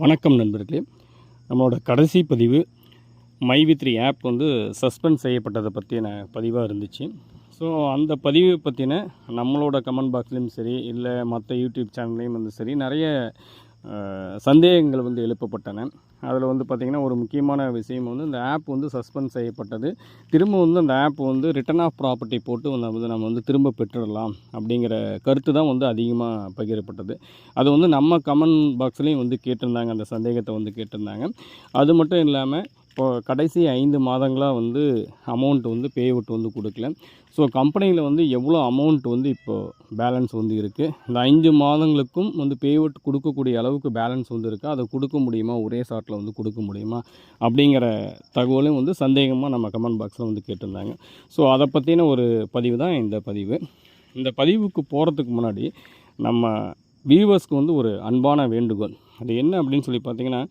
வணக்கம் நண்பர்களே. நம்மளோட கடைசி பதிவு மை த்ரீ ஆப் வந்து சஸ்பெண்ட் செய்யப்பட்டதை பற்றின பதிவாக இருந்துச்சு. ஸோ அந்த பதிவை பற்றின நம்மளோட கமெண்ட் பாக்ஸ்லேயும் சரி இல்லை மற்ற யூடியூப் சேனல்லையும் வந்து சரி நிறைய சந்தேகங்கள் வந்து எழுப்பப்பட்டன. அதில் வந்து பார்த்திங்கன்னா ஒரு முக்கியமான விஷயம் வந்து இந்த ஆப் வந்து சஸ்பெண்ட் செய்யப்பட்டது. திரும்ப வந்து அந்த ஆப் வந்து ரிட்டர்ன் ஆஃப் ப்ராப்பர்ட்டி போட்டு வந்து வந்து நம்ம வந்து திரும்ப பெற்றுடலாம் அப்படிங்கிற கருத்து தான் வந்து அதிகமாக பகிரப்பட்டது. அது வந்து நம்ம கமெண்ட் பாக்ஸ்லேயும் வந்து கேட்டிருந்தாங்க அந்த சந்தேகத்தை வந்து கேட்டிருந்தாங்க. அது மட்டும் இல்லாமல் இப்போ கடைசி ஐந்து மாதங்களாக வந்து அமௌண்ட் வந்து பே அவுட் வந்து கொடுக்கல. ஸோ கம்பெனியில் வந்து எவ்வளோ அமௌண்ட் வந்து இப்போது பேலன்ஸ் வந்து இருக்குது இந்த ஐந்து மாதங்களுக்கும் வந்து பே அவுட் கொடுக்கக்கூடிய அளவுக்கு பேலன்ஸ் வந்து இருக்குது அதை கொடுக்க முடியுமா? ஒரே ஷாட்டில் வந்து கொடுக்க முடியுமா? அப்படிங்கிற தகவலும் வந்து சந்தேகமாக நம்ம கமெண்ட் பாக்ஸில் வந்து கேட்டிருந்தாங்க. ஸோ அதை பற்றின ஒரு பதிவு தான் இந்த பதிவு. இந்த பதிவுக்கு போகிறதுக்கு முன்னாடி நம்ம வியூவர்ஸ்க்கு வந்து ஒரு அன்பான வேண்டுகோள். அது என்ன அப்படின்னு சொல்லி பார்த்தீங்கன்னா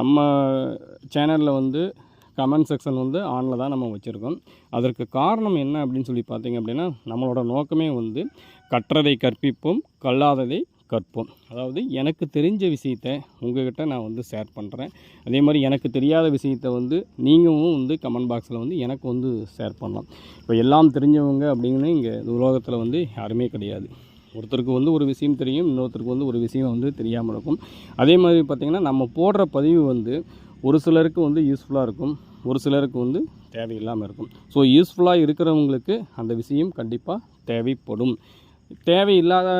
நம்ம சேனலில் வந்து கமெண்ட் செக்ஷன் வந்து ஆனில் தான் நம்ம வச்சுருக்கோம். அதற்கு காரணம் என்ன அப்படின்னு சொல்லி பார்த்தீங்க அப்படின்னா நம்மளோட நோக்கமே வந்து கற்றதை கற்பிப்போம் கல்லாததை கற்போம். அதாவது எனக்கு தெரிஞ்ச விஷயத்த உங்ககிட்ட நான் வந்து ஷேர் பண்ணுறேன் அதே மாதிரி எனக்கு தெரியாத விஷயத்த வந்து நீங்களும் வந்து கமெண்ட் பாக்ஸில் வந்து எனக்கு வந்து ஷேர் பண்ணலாம். இப்போ எல்லாம் தெரிஞ்சவங்க அப்படின்னு இங்கே உலோகத்தில் வந்து யாருமே கிடையாது. ஒருத்தருக்கு வந்து ஒரு விஷயம் தெரியும் இன்னொருத்தருக்கு வந்து ஒரு விஷயம் வந்து தெரியாமல் இருக்கும். அதே மாதிரி பார்த்திங்கன்னா நம்ம போடுற பதிவு வந்து ஒரு சிலருக்கு வந்து யூஸ்ஃபுல்லாக இருக்கும் ஒரு சிலருக்கு வந்து தேவையில்லாமல் இருக்கும். ஸோ யூஸ்ஃபுல்லாக இருக்கிறவங்களுக்கு அந்த விஷயம் கண்டிப்பாக தேவைப்படும். தேவையில்லாத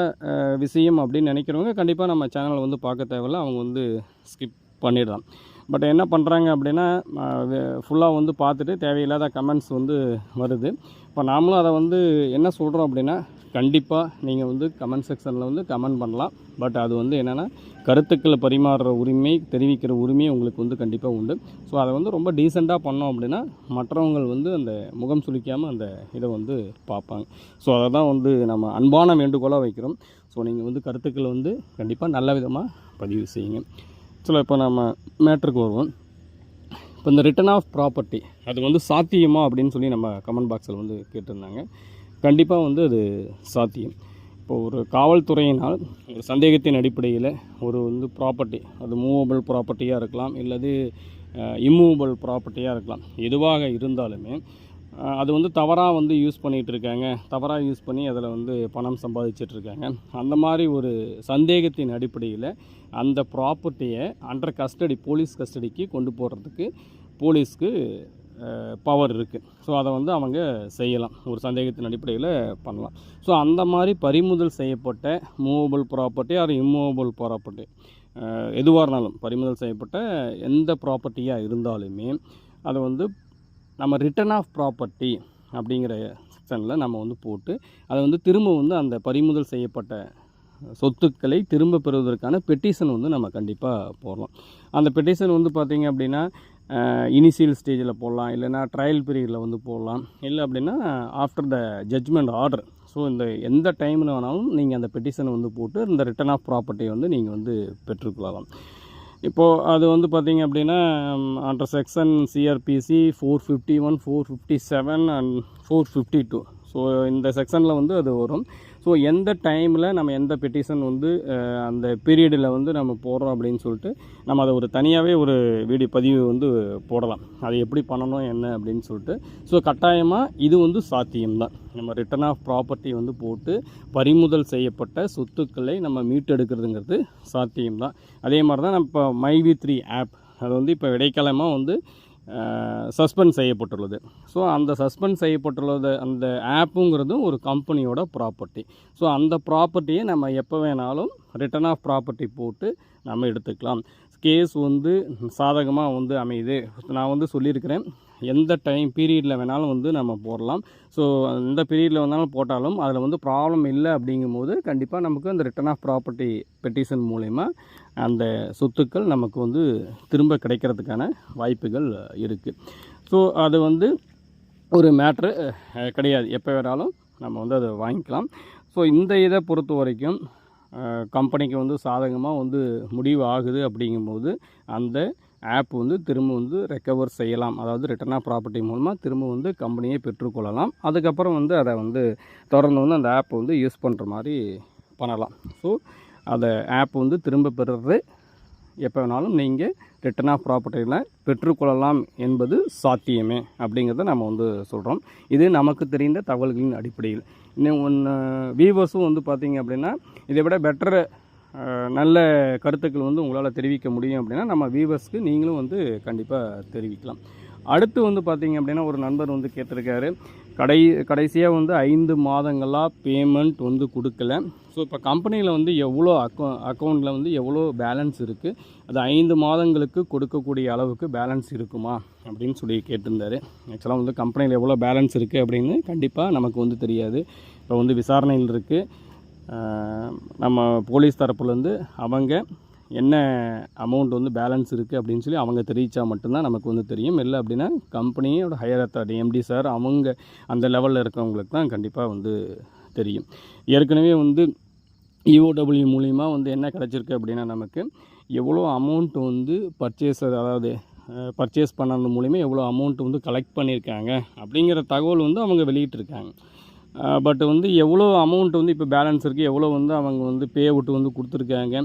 விஷயம் அப்படின்னு நினைக்கிறவங்க கண்டிப்பாக நம்ம சேனலை வந்து பார்க்க தேவையில்ல அவங்க வந்து ஸ்கிப் பண்ணிடலாம். பட் என்ன பண்ணுறாங்க அப்படின்னா ஃபுல்லாக வந்து பார்த்துட்டு தேவையில்லாத கமெண்ட்ஸ் வந்து வருது. இப்போ நாமளும் அதை வந்து என்ன சொல்கிறோம் அப்படின்னா கண்டிப்பாக நீங்கள் வந்து கமெண்ட் செக்ஷனில் வந்து கமெண்ட் பண்ணலாம். பட் அது வந்து என்னென்னா கருத்துக்களை பரிமாறுற உரிமை தெரிவிக்கிற உரிமை உங்களுக்கு வந்து கண்டிப்பாக உண்டு. ஸோ அதை வந்து ரொம்ப டீசெண்டாக பண்ணோம் அப்படின்னா மற்றவங்க வந்து அந்த முகம் சுளிக்காமல் அந்த இதை வந்து பார்ப்பாங்க. ஸோ அதை தான் வந்து நம்ம அன்பான வேண்டுகோளாக வைக்கிறோம். ஸோ நீங்கள் வந்து கருத்துக்களை வந்து கண்டிப்பாக நல்ல விதமாக பதிவு செய்யுங்க. ஸோ இப்போ நம்ம மேட்ருக்கு வருவோம். இப்போ இந்த ரிட்டர்ன் ஆஃப் ப்ராப்பர்ட்டி அது வந்து சாத்தியமா அப்படின்னு சொல்லி நம்ம கமெண்ட் பாக்ஸில் வந்து கேட்டிருந்தாங்க. கண்டிப்பாக வந்து அது சாத்தியம். இப்போ ஒரு காவல்துறையினால் ஒரு சந்தேகத்தின் அடிப்படையில் ஒரு வந்து ப்ராப்பர்ட்டி அது மூவபிள் ப்ராப்பர்ட்டியாக இருக்கலாம் இல்லது இம்மூவபிள் ப்ராப்பர்ட்டியாக இருக்கலாம். எதுவாக இருந்தாலுமே அது வந்து தவறாக வந்து யூஸ் பண்ணிகிட்டு இருக்காங்க. தவறாக யூஸ் பண்ணி அதில் வந்து பணம் சம்பாதிச்சிட்டு இருக்காங்க. அந்த மாதிரி ஒரு சந்தேகத்தின் அடிப்படையில் அந்த ப்ராப்பர்ட்டியை அண்டர் கஸ்டடி போலீஸ் கஸ்டடிக்கு கொண்டு போகிறதுக்கு போலீஸ்க்கு பவர் இருக்குது ஸோ அதை வந்து அவங்க செய்யலாம். ஒரு சந்தேகத்தின் அடிப்படையில் பண்ணலாம். ஸோ அந்த மாதிரி பறிமுதல் செய்யப்பட்ட movable property or immovable property எதுவாக இருந்தாலும் பறிமுதல் செய்யப்பட்ட எந்த ப்ராப்பர்ட்டியாக இருந்தாலுமே அதை வந்து நம்ம ரிட்டர்ன் ஆஃப் ப்ராப்பர்ட்டி அப்படிங்கிற செக்ஷனில் நம்ம வந்து போட்டு அதை வந்து திரும்ப வந்து அந்த பறிமுதல் செய்யப்பட்ட சொத்துக்களை திரும்ப பெறுவதற்கான பெட்டிஷன் வந்து நம்ம கண்டிப்பாக போடலாம். அந்த பெட்டிஷன் வந்து பார்த்திங்க அப்படின்னா இனிஷியல் ஸ்டேஜில் போடலாம் இல்லைன்னா ட்ரையல் பீரியடில் வந்து போடலாம். இல்லை அப்படின்னா after the judgement order so இந்த எந்த டைமில் வேணாலும் நீங்கள் அந்த பெட்டிஷனை வந்து போட்டு இந்த ரிட்டர்ன் ஆஃப் ப்ராப்பர்ட்டியை வந்து நீங்கள் வந்து பெற்றுக்கொள்ளலாம். இப்போது அது வந்து பார்த்திங்க அப்படின்னா under section CrPC four fifty one four fifty seven and four fifty two so இந்த செக்ஷனில் வந்து அது வரும். ஸோ எந்த டைமில் நம்ம எந்த பெட்டிஷன் வந்து அந்த பீரியடில் வந்து நம்ம போடுறோம் அப்படின்னு சொல்லிட்டு நம்ம அதை ஒரு தனியாகவே ஒரு வீடியோ பதிவு வந்து போடலாம். அதை எப்படி பண்ணணும் என்ன அப்படின்னு சொல்லிட்டு. ஸோ கட்டாயமாக இது வந்து சாத்தியம்தான். நம்ம ரிட்டர்ன் ஆஃப் ப்ராப்பர்ட்டி வந்து போட்டு பறிமுதல் செய்யப்பட்ட சொத்துக்களை நம்ம மீட்டெடுக்கிறதுங்கிறது சாத்தியம்தான். அதே மாதிரி தான் நம்ம இப்போ மைவி த்ரீ ஆப் அது வந்து இப்போ இடைக்காலமாக வந்து சஸ்பெண்ட் செய்யப்பட்டுள்ளது. ஸோ அந்த சஸ்பெண்ட் செய்யப்பட்டுள்ளது அந்த ஆப்புங்கிறதும் ஒரு கம்பெனியோட ப்ராப்பர்ட்டி ஸோ அந்த ப்ராப்பர்ட்டியை நம்ம எப்போ வேணாலும் ரிட்டர்ன் ஆஃப் ப்ராப்பர்ட்டி போட்டு நம்ம எடுத்துக்கலாம். கேஸ் வந்து சாதகமாக வந்து அமையுது. நான் வந்து சொல்லியிருக்கிறேன். எந்த டைம் பீரியடில் வேணாலும் வந்து நம்ம போடலாம். ஸோ எந்த பீரியடில் வேணாலும் போட்டாலும் அதில் வந்து ப்ராப்ளம் இல்லை அப்படிங்கும்போது கண்டிப்பாக நமக்கு அந்த ரிட்டர்ன் ஆஃப் ப்ராப்பர்ட்டி பெட்டிஷன் மூலிமா அந்த சொத்துக்கள் நமக்கு வந்து திரும்ப கிடைக்கிறதுக்கான வாய்ப்புகள் இருக்குது ஸோ அது வந்து ஒரு மேட்ரு கிடையாது. எப்போ வேணாலும் நம்ம வந்து அதை வாங்கிக்கலாம். ஸோ இந்த இதை பொறுத்த வரைக்கும் கம்பெனிக்கு வந்து சாதகமாக வந்து முடிவு ஆகுது அப்படிங்கும்போது அந்த ஆப் வந்து திரும்ப வந்து ரெக்கவர் செய்யலாம். அதாவது ரிட்டர்ன் ஆஃப் ப்ராப்பர்ட்டி மூலமாக திரும்ப வந்து கம்பெனியை பெற்றுக்கொள்ளலாம். அதுக்கப்புறம் வந்து அதை வந்து தொடர்ந்து வந்து அந்த ஆப் வந்து யூஸ் பண்ணுற மாதிரி பண்ணலாம். ஸோ அதை ஆப் வந்து திரும்ப பெறுறது எப்போ வேணாலும் நீங்கள் ரிட்டர்ன் ஆஃப் ப்ராப்பர்ட்டியில் பெற்றுக்கொள்ளலாம் என்பது சாத்தியமே அப்படிங்கிறத நம்ம வந்து சொல்கிறோம் இது நமக்கு தெரிந்த தகவல்களின் அடிப்படையில். இன்னும் ஒன்று வியூவர்ஸும் வந்து பார்த்தீங்க அப்படின்னா இதை விட பெட்டர் நல்ல கருத்துக்கள் வந்து உங்களால் தெரிவிக்க முடியும் அப்படின்னா நம்ம வியூவர்ஸ்க்கு நீங்களும் வந்து கண்டிப்பாக தெரிவிக்கலாம். அடுத்து வந்து பார்த்தீங்க அப்படின்னா ஒரு நண்பர் வந்து கேட்டிருக்காரு. கடை கடைசியாக வந்து ஐந்து மாதங்களாக பேமெண்ட் வந்து கொடுக்கல. ஸோ இப்போ கம்பெனியில் வந்து எவ்வளோ அக்கௌ அக்கௌண்ட்டில் வந்து எவ்வளோ பேலன்ஸ் இருக்குது அது ஐந்து மாதங்களுக்கு கொடுக்கக்கூடிய அளவுக்கு பேலன்ஸ் இருக்குமா? அப்படின்னு சொல்லி கேட்டிருந்தாரு. ஆக்சுவலாக வந்து கம்பெனியில் எவ்வளோ பேலன்ஸ் இருக்குது அப்படின்னு கண்டிப்பாக நமக்கு வந்து தெரியாது. இப்போ வந்து விசாரணையில் இருக்குது நம்ம போலீஸ் தரப்புலேருந்து அவங்க என்ன அமௌண்ட் வந்து பேலன்ஸ் இருக்குது அப்படின்னு சொல்லி அவங்க தெரிவித்தா மட்டும்தான் நமக்கு வந்து தெரியும். இல்லை அப்படின்னா கம்பெனியோட ஹையர் அத்தாரிட்டி எம்டி சார் அவங்க அந்த லெவலில் இருக்கவங்களுக்கு தான் கண்டிப்பாக வந்து தெரியும். ஏற்கனவே வந்து இஓடபிள்யூ மூலிமா வந்து என்ன கிடச்சிருக்கு அப்படின்னா நமக்கு எவ்வளோ அமௌண்ட் வந்து பர்ச்சேஸர் அதாவது பர்ச்சேஸ் பண்ணது மூலிமா எவ்வளோ அமௌண்ட் வந்து கலெக்ட் பண்ணியிருக்காங்க அப்படிங்கிற தகவல் வந்து அவங்க வெளியிட்டிருக்காங்க. பட் வந்து எவ்வளோ அமௌண்ட் வந்து இப்போ பேலன்ஸ் இருக்குது எவ்வளோ வந்து அவங்க வந்து பே அவுட் வந்து கொடுத்துருக்காங்க?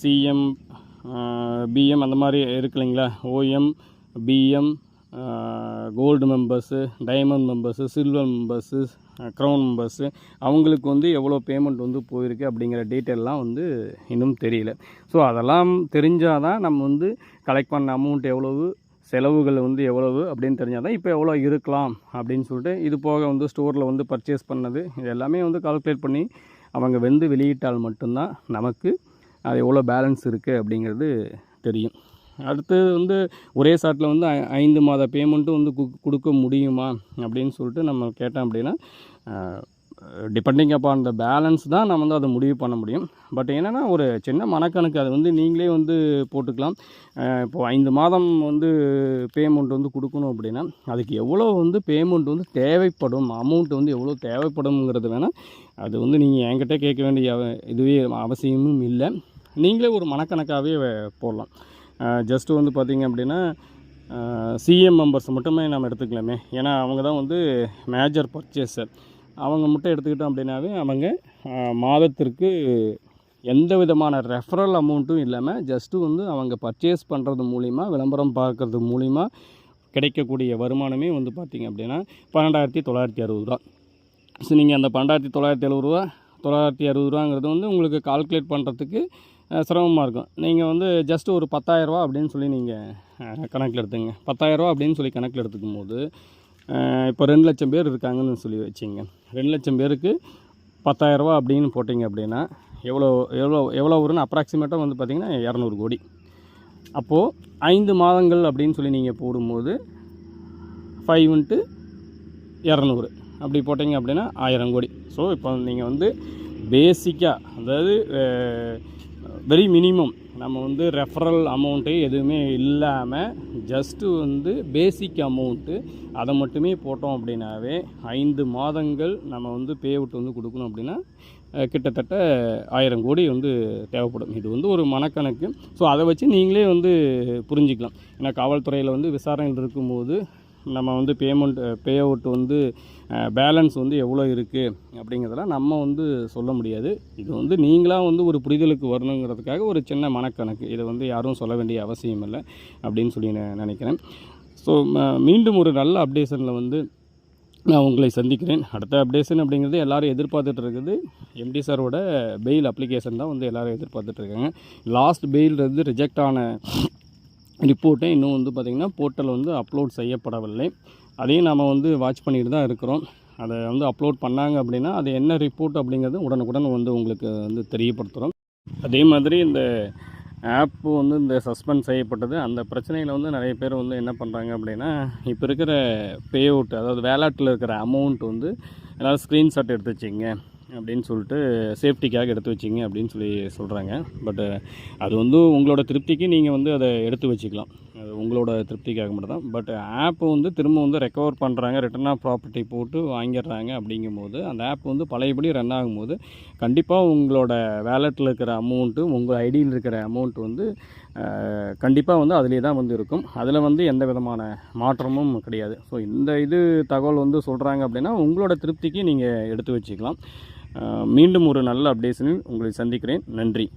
சிஎம் பிஎம் அந்த மாதிரி இருக்கு இல்லைங்களா? OM PM gold members diamond members silver members crown members அவங்களுக்கு வந்து எவ்வளோ பேமெண்ட் வந்து போயிருக்கு அப்படிங்கிற டீட்டெயிலெலாம் வந்து இன்னும் தெரியல. ஸோ அதெல்லாம் தெரிஞ்சால் தான் நம்ம வந்து கலெக்ட் பண்ண அமௌண்ட் எவ்வளவு செலவுகள் வந்து எவ்வளவு அப்படின்னு தெரிஞ்சால் தான் இப்போ எவ்வளோ இருக்கலாம் அப்படின்னு சொல்லிட்டு இது போக வந்து ஸ்டோரில் வந்து பர்ச்சேஸ் பண்ணது. இது எல்லாமே வந்து கால்குலேட் பண்ணி அவங்க வந்து வெளியிட்டால் மட்டும்தான் நமக்கு அது எவ்வளோ பேலன்ஸ் இருக்குது அப்படிங்கிறது தெரியும். அடுத்து வந்து ஒரே சாட்டில் வந்து ஐ- ஐந்து மாத பேமெண்ட்டும் வந்து கொடுக்க முடியுமா அப்படின்னு சொல்லிட்டு நம்ம கேட்டோம் அப்படின்னா டிபெண்டிங் அப்பான் த பேலன்ஸ் தான் நம்ம வந்து அதை முடிவு பண்ண முடியும். பட் என்னென்னா ஒரு சின்ன மனக்கணக்கு அது வந்து நீங்களே வந்து போட்டுக்கலாம். இப்போது ஐந்து மாதம் வந்து பேமெண்ட் வந்து கொடுக்கணும் அப்படின்னா அதுக்கு எவ்வளோ வந்து பேமெண்ட் வந்து தேவைப்படும்? அமௌண்ட் வந்து எவ்வளோ தேவைப்படும்ங்கிறது வேணால் அது வந்து நீங்கள் என்கிட்ட கேட்க வேண்டிய இதுவே அவசியமும் இல்லை. நீங்களே ஒரு மனக்கணக்காகவே போடலாம். ஜஸ்ட்டு வந்து பார்த்திங்க அப்படின்னா சிஎம் மெம்பர்ஸ் மட்டுமே நம்ம எடுத்துக்கலாமே. ஏன்னா அவங்க தான் வந்து மேஜர் பர்ச்சேஸர் அவங்க மட்டும் எடுத்துக்கிட்டோம் அப்படின்னாவே அவங்க மாதத்திற்கு எந்த விதமான ரெஃபரல் அமௌண்ட்டும் இல்லாமல் ஜஸ்ட்டு வந்து அவங்க பர்ச்சேஸ் பண்ணுறது மூலிமா விளம்பரம் பார்க்குறது மூலிமா கிடைக்கக்கூடிய வருமானமே வந்து பார்த்திங்க அப்படின்னா பன்னெண்டாயிரத்தி தொள்ளாயிரத்தி அறுபது ரூபா. ஸோ நீங்கள் அந்த பன்னெண்டாயிரத்தி தொள்ளாயிரத்தி எழுபது ரூபா தொள்ளாயிரத்தி அறுபது ரூபாங்கிறது வந்து உங்களுக்கு கால்குலேட் பண்ணுறதுக்கு சிரமமாக இருக்கும். நீங்கள் வந்து ஜஸ்ட்டு ஒரு பத்தாயிரரூபா அப்படின்னு சொல்லி நீங்கள் கணக்கில் எடுத்துங்க. பத்தாயிரரூபா அப்படின்னு சொல்லி கணக்கில் எடுத்துக்கும் போது இப்போ ரெண்டு லட்சம் பேர் இருக்காங்கன்னு சொல்லி வச்சிங்க. ரெண்டு லட்சம் பேருக்கு பத்தாயிரரூபா அப்படின்னு போட்டிங்க அப்படின்னா எவ்வளோ எவ்வளோ எவ்வளோ வரும்னு அப்ராக்சிமேட்டாக வந்து பார்த்திங்கன்னா இரநூறு கோடி. அப்போது ஐந்து மாதங்கள் அப்படின்னு சொல்லி நீங்கள் போடும்போது ஃபைவ் இன்ட்டு இரநூறு. அப்படி போட்டிங்க அப்படின்னா ஆயிரம் கோடி. ஸோ இப்போ நீங்கள் வந்து பேசிக்காக அதாவது வெரி மினிமம் நம்ம வந்து ரெஃபரல் அமௌண்ட்டு எதுவுமே இல்லாமல் ஜஸ்ட்டு வந்து பேசிக் அமௌண்ட்டு அதை மட்டுமே போட்டோம் அப்படின்னாவே ஐந்து மாதங்கள் நம்ம வந்து பே அவுட் வந்து கொடுக்கணும் அப்படின்னா கிட்டத்தட்ட ஆயிரம் கோடி வந்து தேவைப்படும். இது வந்து ஒரு மனக்கணக்கு. ஸோ அதை வச்சு நீங்களே வந்து புரிஞ்சுக்கலாம். ஏன்னா காவல்துறையில் வந்து விசாரணையில் இருக்கும்போது நம்ம வந்து பேமெண்ட் பே அவுட் வந்து பேலன்ஸ் வந்து எவ்வளோ இருக்குது அப்படிங்கிறதெல்லாம் நம்ம வந்து சொல்ல முடியாது. இது வந்து நீங்களாக வந்து ஒரு புரிதலுக்கு வரணுங்கிறதுக்காக ஒரு சின்ன மனக்கணக்கு. இதை வந்து யாரும் சொல்ல வேண்டிய அவசியம் இல்லை அப்படின்னு சொல்லி நான் நினைக்கிறேன். ஸோ மீண்டும் ஒரு நல்ல அப்டேஷனில் வந்து நான் உங்களை சந்திக்கிறேன். அடுத்த அப்டேஷன் அப்படிங்கிறது எல்லோரும் எதிர்பார்த்துட்டு இருக்குது. எம்டி சாரோட பெயில் அப்ளிகேஷன் தான் வந்து எல்லோரும் எதிர்பார்த்துட்ருக்காங்க லாஸ்ட் பெயில் வந்து ரிஜெக்ட் ஆன ரிப்போர்ட்டை இன்னும் வந்து பார்த்திங்கன்னா போர்ட்டல் வந்து அப்லோட் செய்யப்படவில்லை. அதையும் நாம் வந்து வாட்ச் பண்ணிட்டு தான் இருக்கிறோம். அதை வந்து அப்லோட் பண்ணாங்க அப்படின்னா அது என்ன ரிப்போர்ட் அப்படிங்கிறது உடனுக்குடன் வந்து உங்களுக்கு வந்து தெரியப்படுத்துகிறோம் அதே மாதிரி இந்த ஆப் வந்து இந்த சஸ்பெண்ட் செய்யப்பட்டது. அந்த பிரச்சனையில் வந்து நிறைய பேர் வந்து என்ன பண்ணுறாங்க அப்படின்னா இப்போ இருக்கிற பே அவுட் அதாவது வேலாட்டில் இருக்கிற அமௌண்ட் வந்து ஏதாவது ஸ்க்ரீன்ஷாட் எடுத்து வச்சிங்க அப்படின்னு சொல்லிட்டு சேஃப்டிக்காக எடுத்து வச்சிங்க அப்படின்னு சொல்லி சொல்கிறாங்க பட் uh, அது வந்து உங்களோட திருப்திக்கு நீங்கள் வந்து அதை எடுத்து வச்சுக்கலாம். அது உங்களோட திருப்திக்காக மட்டும் தான். பட் ஆப் வந்து திரும்ப வந்து ரெக்கவர் பண்ணுறாங்க ரிட்டர்ன் ஆஃப் ப்ராப்பர்ட்டி போட்டு வாங்கிடுறாங்க அப்படிங்கும்போது அந்த ஆப் வந்து பழையபடி ரன் ஆகும்போது கண்டிப்பாக உங்களோட வேலெட்டில் இருக்கிற அமௌண்ட்டு உங்கள் ஐடியில் இருக்கிற அமௌண்ட் வந்து uh, கண்டிப்பாக வந்து அதிலே தான் வந்து இருக்கும். அதில் வந்து எந்த விதமான மாற்றமும் கிடையாது. ஸோ இந்த இது தகவல் வந்து சொல்கிறாங்க அப்படின்னா உங்களோட திருப்திக்கு நீங்கள் எடுத்து வச்சுக்கலாம். மீண்டும் ஒரு நல்ல அப்டேஷனில் உங்களை சந்திக்கிறேன். நன்றி.